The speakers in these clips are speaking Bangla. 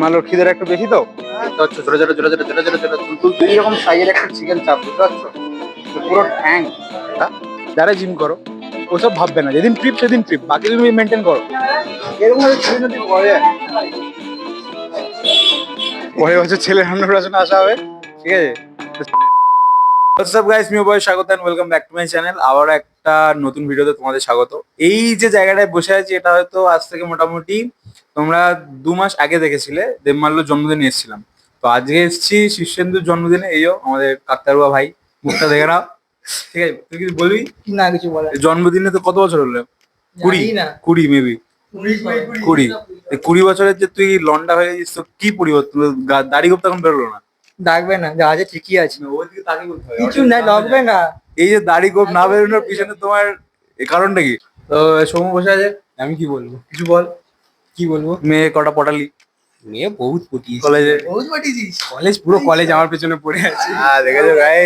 মালোর খিদের একটু বেশি তো? হচ্ছে ছোট ছোট এইরকম সাইজের একটা চিকেন চাপ বুঝতে পারছ পুরো ঠ্যাং? যারা জিম করো, ওসব ভাববে না। যেদিন ট্রিপ সেদিন ট্রিপ বাকি তুমি মেনটেন করো। এরকম ছেলে যদি করে পরের বছর আসা হবে। ঠিক আছে? হোয়াটসঅ্যাপ গাইস মিউ বয় স্বাগত and welcome back to my channel আবার একটা নতুন ভিডিওতে তোমাদের স্বাগত। এই যে জায়গাটায় বসে আছি এটা হয়তো আজ থেকে মোটামুটি তোমরা দু মাস আগে দেখেছিলে দেবমাল্য জন্মদিনে এসেছিলাম। তো আজকে এসেছি শীর্ষেন্দুর জন্মদিনে এইও আমাদের কাকতারুয়া ভাই মুখটা দেখে নাও। ঠিক আছে তুই কিছু বলবি? না কিছু বলে জন্মদিনে তো কত বছর হলো? কুড়ি? না। কুড়ি মেবি কুড়ি কুড়ি বছরের যে তুই লন্ডা হয়ে গেছিস তো কি পরিবর্তন দাড়ি গোপ তখন বেরোলো না? ডাকবে না যা আছে ঠিকই আছে। কিছু নাই লাগবে না। এই যে দাড়ি গোপ না বেরোনোর পিছনে তোমার এই কারণটা কি? তো সৌম্য বসে আছে আমি কি বলব? কিছু বল কি বলব? মেয়ে কটা পটালি? মেয়ে বহুত পটিয়েছে। কলেজে। বহুত পাঠিয়েছিস কলেজ পুরো কলেজ আমার পেছনে পড়ে আছে। হ্যাঁ দেখেছ ভাই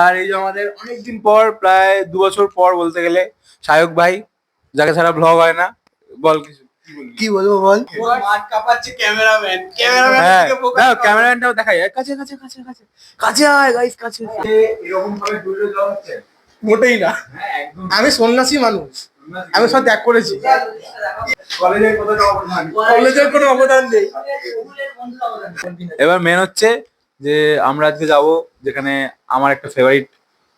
আর এই যে আমাদের অনেকদিন পর প্রায় দু বছর পর বলতে গেলে সায়ক ভাই যাকে ছাড়া ব্লগ হয় না বল কিছু। কি বলব বল? হ্যাঁ ক্যামেরাম্যানটাও দেখাই আয়, কাছে কাছে কাছে কাছে। কাছে আয় গাইস কাছে। মোটেই না। হ্যাঁ আমি সন্ন্যাসী মানুষ। আমি সব ত্যাগ করেছি। কলেজের কোনো অবদান নেই। এবার মেন হচ্ছে যে আমরা আজকে যাব যেখানে আমার একটা ফেভারিট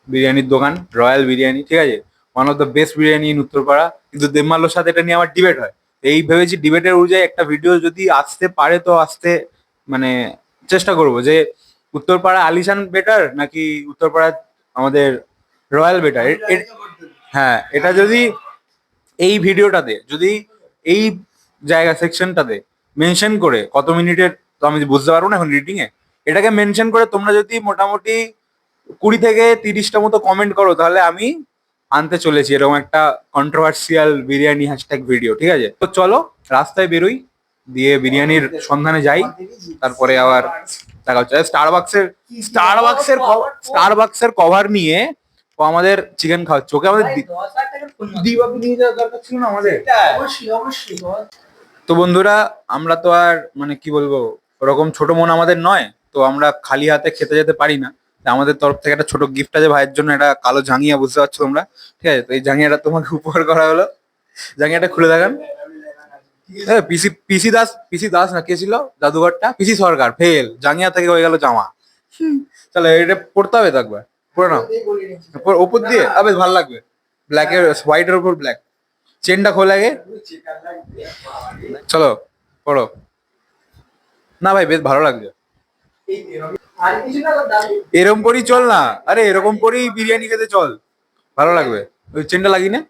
বিরিয়ানির দোকান রয়্যাল বিরিয়ানি ঠিক আছে? One of the best biryani in Uttarpara. কিন্তু দেবমাল্যর সাথে এটা নিয়ে আমার ডিবেট হয়। এই ভেবেছি ডিবেটের অনুযায়ী একটা ভিডিও যদি আসতে পারে তো আসতে মানে চেষ্টা করব যে উত্তরপাড়া আলিশান বেটার নাকি উত্তরপাড়া আমাদের রয়্যাল বেটার হ্যাঁ এটা যদি এই ভিডিওটাতে যদি এই জায়গা সেকশনটাতে মেনশন করে, কত মিনিটের তো আমি বুঝতে পারব না এখন রিডিং এ, এটাকে মেনশন করে তোমরা যদি মোটামুটি কুড়ি থেকে তিরিশটা মতো কমেন্ট করো, তাহলে আমি আনতে চলেছি, এরকম একটা কন্ট্রোভার্সিয়াল বিরিয়ানি হ্যাশট্যাগ ভিডিও ঠিক আছে? তো চলো, রাস্তায় বেরোই, দিয়ে বিরিয়ানির সন্ধানে যাই, তারপরে আবার দেখা হচ্ছে। স্টারবাক্সের স্টারবাক্সের স্টারবাক্সের কভার নিয়ে ও আমাদের চিকেন খাওয়াচ্ছে। ওকে আমাদের আমাদের তো বন্ধুরা, আমরা তো আর মানে কি বলব, ওরকম ছোট মন আমাদের নয়, তো আমরা খালি হাতে খেতে যেতে পারি না। আমাদের তরফ থেকে একটা ছোট গিফট আছে, ভাইয়ের জন্য এটা কালো জাঙ্গিয়া, বুঝতে পারছ তোমরা? ঠিক আছে, তো এই জাঙ্গিয়াটা তোমাকে উপহার করা হলো। জাঙ্গিয়াটা খুলে দেখান। হ্যাঁ পিসি পিসি দাস পিসি দাস না, কে ছিল? জাদুঘরটা? পিসি সরকার ফেল জাঙ্গিয়া থেকে হয়ে গেল জামা। তাহলে এটা পড়তে হবে তো একবার, পড়ে নাও। ওপর- দিয়ে আবে ভালো লাগবে। ব্ল্যাক এর হোয়াইট এর উপর ব্ল্যাক চেনটা খোলা আগে। চলো, পড়ো। না ভাই, বেশ ভালো লাগছে। এরকম করেই চল না। আরে এরকম করেই বিরিয়ানি খেতে চল। ভালো লাগবে। ওই চেনটা লাগি না।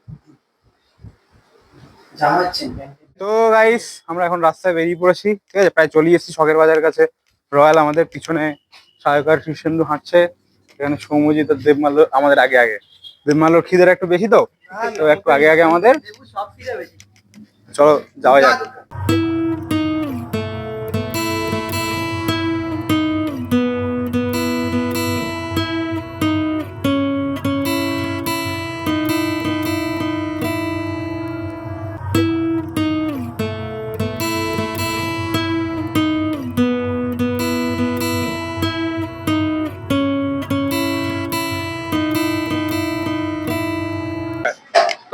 তো গাইস আমরা এখন রাস্তায় বেরিয়ে পড়েছি ঠিক আছে? প্রায় চলে এসেছি শখের বাজার কাছে। রয়্যাল আমাদের পিছনে সায়কার কৃষ্ণেন্দু হাঁটছে। এখানে সৌম্যজিৎ আর দেবমাল্য আমাদের আগে আগে। দেবমাল্যর খিদের একটু বেশি তো? তো একটু আগে আগে আমাদের। চলো যাওয়া যাক।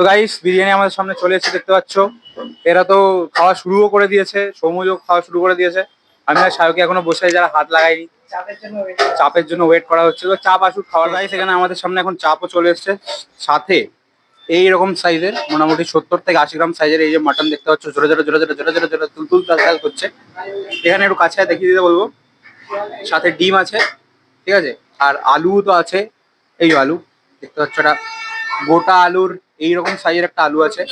তো গাইস বিরিয়ানি আমাদের সামনে চলে এসেছে, দেখতে পাচ্ছ। এরা তো খাওয়া শুরুও করে দিয়েছে সৌমযোগ খাওয়া শুরু করে দিয়েছে। আমি আর সায়কে এখনও বসে যারা হাত লাগাইনি চাপের জন্য ওয়েট করা হচ্ছে। তো চাপ আসুক, খাওয়ার গাইস এখানে আমাদের সামনে এখন চাপও চলে এসছে। সাথে এই রকম সাইজের মোটামুটি সত্তর থেকে আশি গ্রাম সাইজের এই যে মাটন দেখতে পাচ্ছ, জোরে জোরে জোরে জোরে জোরে জোরে জোরে তুলতুল তাল তাল করছে। এখানে একটু কাছে দেখিয়ে দিতে বলব। সাথে ডিম আছে, ঠিক আছে? আর আলু তো আছে। এই আলু, দেখতে পাচ্ছ এটা গোটা আলুর এইরকম সাইজের একটা আলু আছে।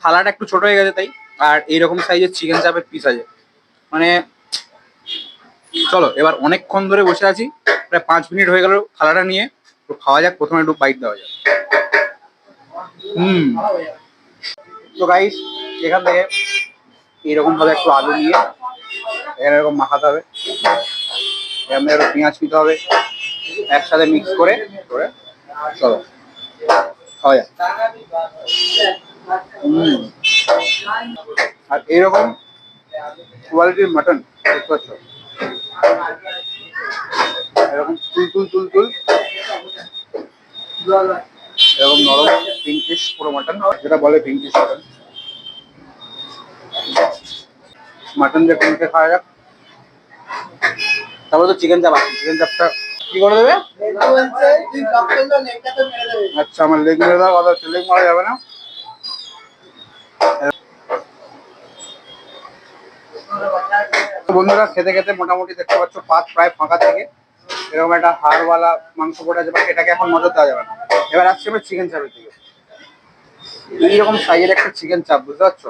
থালাটা একটু ছোট হয়ে গেছে তাই, আর এইরকম সাইজের চিকেন চাপের পিস আছে। মানে চলো, এবার অনেকক্ষণ ধরে বসে আছি, প্রায় পাঁচ মিনিট হয়ে গেল থালাটা নিয়ে, তো খাওয়া যাক, প্রথমে একটু বাইট দেওয়া যাক। হুম। তো গাইস এখান থেকে এইরকম ভাবে একটু আলু নিয়ে, এখানে এরকম মাখাতে হবে। এখান পেঁয়াজ নিতে হবে, একসাথে মিক্স করে করে, চলো। খাওয়া হুম। আর এরকম কোয়ালিটির মাটন দেখতে পাচ্ছ এরকম তুল তুল তুল তুল এরকম নরম পিঙ্কিশ পুরো মাটন যেটা বলে পিঙ্কিশ মাটন মাটন দিয়ে কোনকে খাওয়া যাক। তারপরে তো চিকেন চাপ আছে। চিকেন চাপটা আচ্ছা আমার যাবে না? বন্ধুরা, খেতে খেতে মোটামুটি দেখতে পাচ্ছ, পাত প্রায় ফাঁকা থেকে। এরকম একটা হাড়ওয়ালা মাংস পড়ে যাবে এটাকে এখন নজর দেওয়া যাবে না। এবার আসছে এবার চিকেন চাপের দিকে। এইরকম সাইজের একটা চিকেন চাপ বুঝতে পারছ?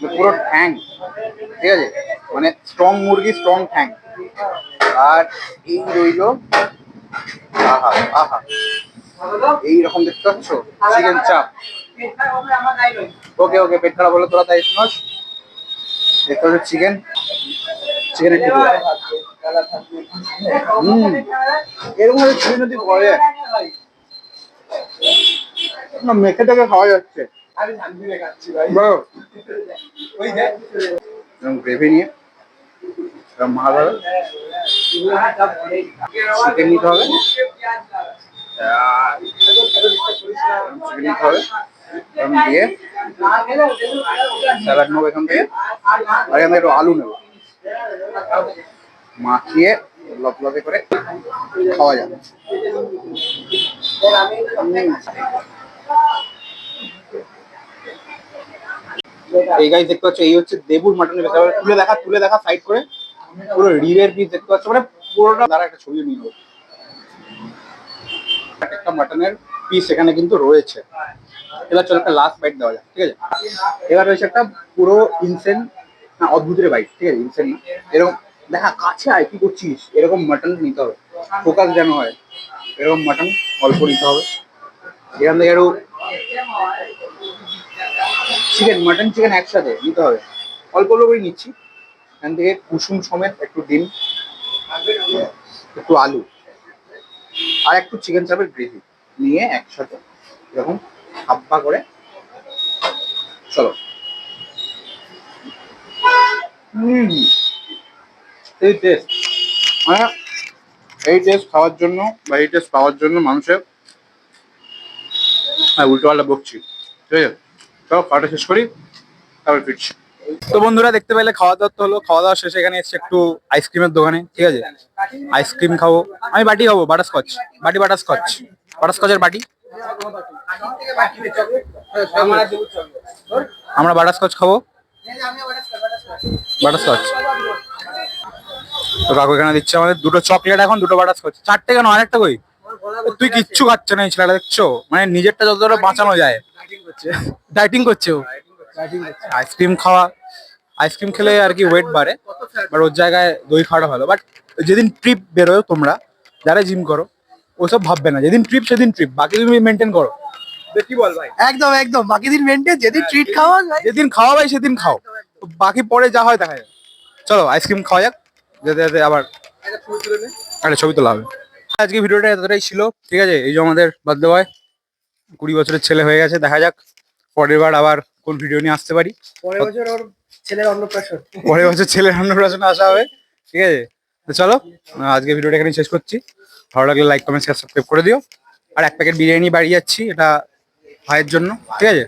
পুরো ঠ্যাং, ঠিক আছে? মানে স্ট্রং মুরগি স্ট্রং ঠ্যাং। আর এই রইল, আহা আহা। এইরকম দেখতে পাচ্ছ? চিকেন চাপ। ওকে ওকে পেট খারাপ হলে তোরা, তাই শুনোস। দেখতে পাচ্ছ চিকেন? এরকম চিকেন করে না খাওয়া যাচ্ছে। নিয়ে। হবে চিকেন নিতে হবে। চিকেন নিতে হবে। এরকম দিয়ে স্যালাড নেব এখান থেকে। আর এখান একটু আলু নেব। মাখিয়ে লপলপে করে খাওয়া যাবে। এই গাছ দেখতে পাচ্ছ, এই হচ্ছে দেবুর মাটনের বেশি তুলে দেখা তুলে দেখা সাইড করে। পুরো রিরের পিস দেখতে পাচ্ছ মানে পুরোটা দ্বারা একটা ছবি নিয়ে একটা মাটনের পিস এখানে কিন্তু রয়েছে। এবার চলো একটা লাস্ট বাইট দেওয়া যাক, ঠিক আছে? এবার রয়েছে একটা পুরো ইনসেন না, অদ্ভুতের বাইট ঠিক আছে? ইনসেন না। এরকম, দেখা, কাছে আয় কি করছিস? এরকম মাটন নিতে হবে। ফোকাস যেন হয়, এরকম মাটন অল্প নিতে হবে। এখান থেকে একটু চিকেন মাটন চিকেন একসাথে নিতে হবে। অল্প অল্প করে নিচ্ছি। এখান থেকে কুসুম সমেত একটু ডিম, একটু আলু, আর একটু চিকেন চাপের গ্রেভি নিয়ে একসাথে এরকম হাব্বা করে। চলো। এই টেস্ট মানে এই টেস্ট খাওয়ার জন্য বা এই টেস্ট পাওয়ার জন্য মানুষের হ্যাঁ উল্টো পাল্টা বকছি। ঠিক আছে? চলো, খাওয়াটা শেষ করি, তারপর ফিরছি। তো বন্ধুরা দেখতে পেলে খাওয়া দাওয়া তো হলো, খাওয়া দাওয়া শেষে এখানে এসছে একটু আইসক্রিমের দোকানে, ঠিক আছে? আইসক্রিম খাব। আমি বাটি খাব বাটারস্কচ বাটি বাটারস্কচ বাটারস্কচের বাটি। আমরা বাটারস্কচ খাব। বাটারস্কচ তো কাকু এখানে দিচ্ছে আমাদের দুটো চকলেট এখন, দুটো বাটারস্কচ চারটে কেন? আরেকটা কই? তুই কিচ্ছু খাচ্ছে না এই ছেলেটা, দেখছ? মানে নিজেরটা যতটা বাঁচানো যায়। ডাইটিং করছে ও। আইসক্রিম খাওয়া আইসক্রিম খেলে আর কি ওয়েট বাড়ে বাট ওর জায়গায় দই খাওয়াটা ভালো। বাট যেদিন ট্রিপ বেরোয় তোমরা যারা জিম করো ওসব ভাববে না। যেদিন ট্রিপ সেদিন ট্রিপ বাকি তুমি মেনটেন করো। কি বল ভাই? একদম একদম। বাকি দিন মেনটেন যেদিন ট্রিট খাওয়া যেদিন খাওয়া হয় সেদিন খাও। বাকি পরে যা হয় দেখা যাবে চলো আইসক্রিম খাওয়া যাক। যেতে যেতে আবার একটা ছবি তোলা হবে। আজকে ভিডিওটা এতটাই ছিল ঠিক আছে? এই যে আমাদের বার্থডে বয় কুড়ি বছরের ছেলে হয়ে গেছে দেখা যাক। পরের বার আবার কোন ভিডিও নিয়ে আসতে পারি? পরের বছর ওর ছেলের অন্নপ্রাশন। পরের বছর ছেলের অন্নপ্রাশনে আসা হবে। ঠিক আছে? তো চলো আজকে ভিডিওটা এখানে শেষ করছি। ভালো লাগলে লাইক কমেন্ট শেয়ার সাবস্ক্রাইব করে দিও। আর এক প্যাকেট বিরিয়ানি বাড়ি যাচ্ছি এটা ভাইয়ের জন্য। ঠিক আছে?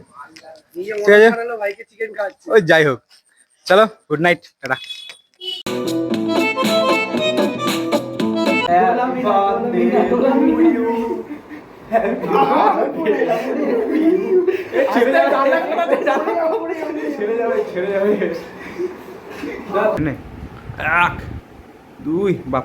ঠিক আছে। ওই যাই হোক। চলো গুড নাইট টাটা। নে। এক দুই বা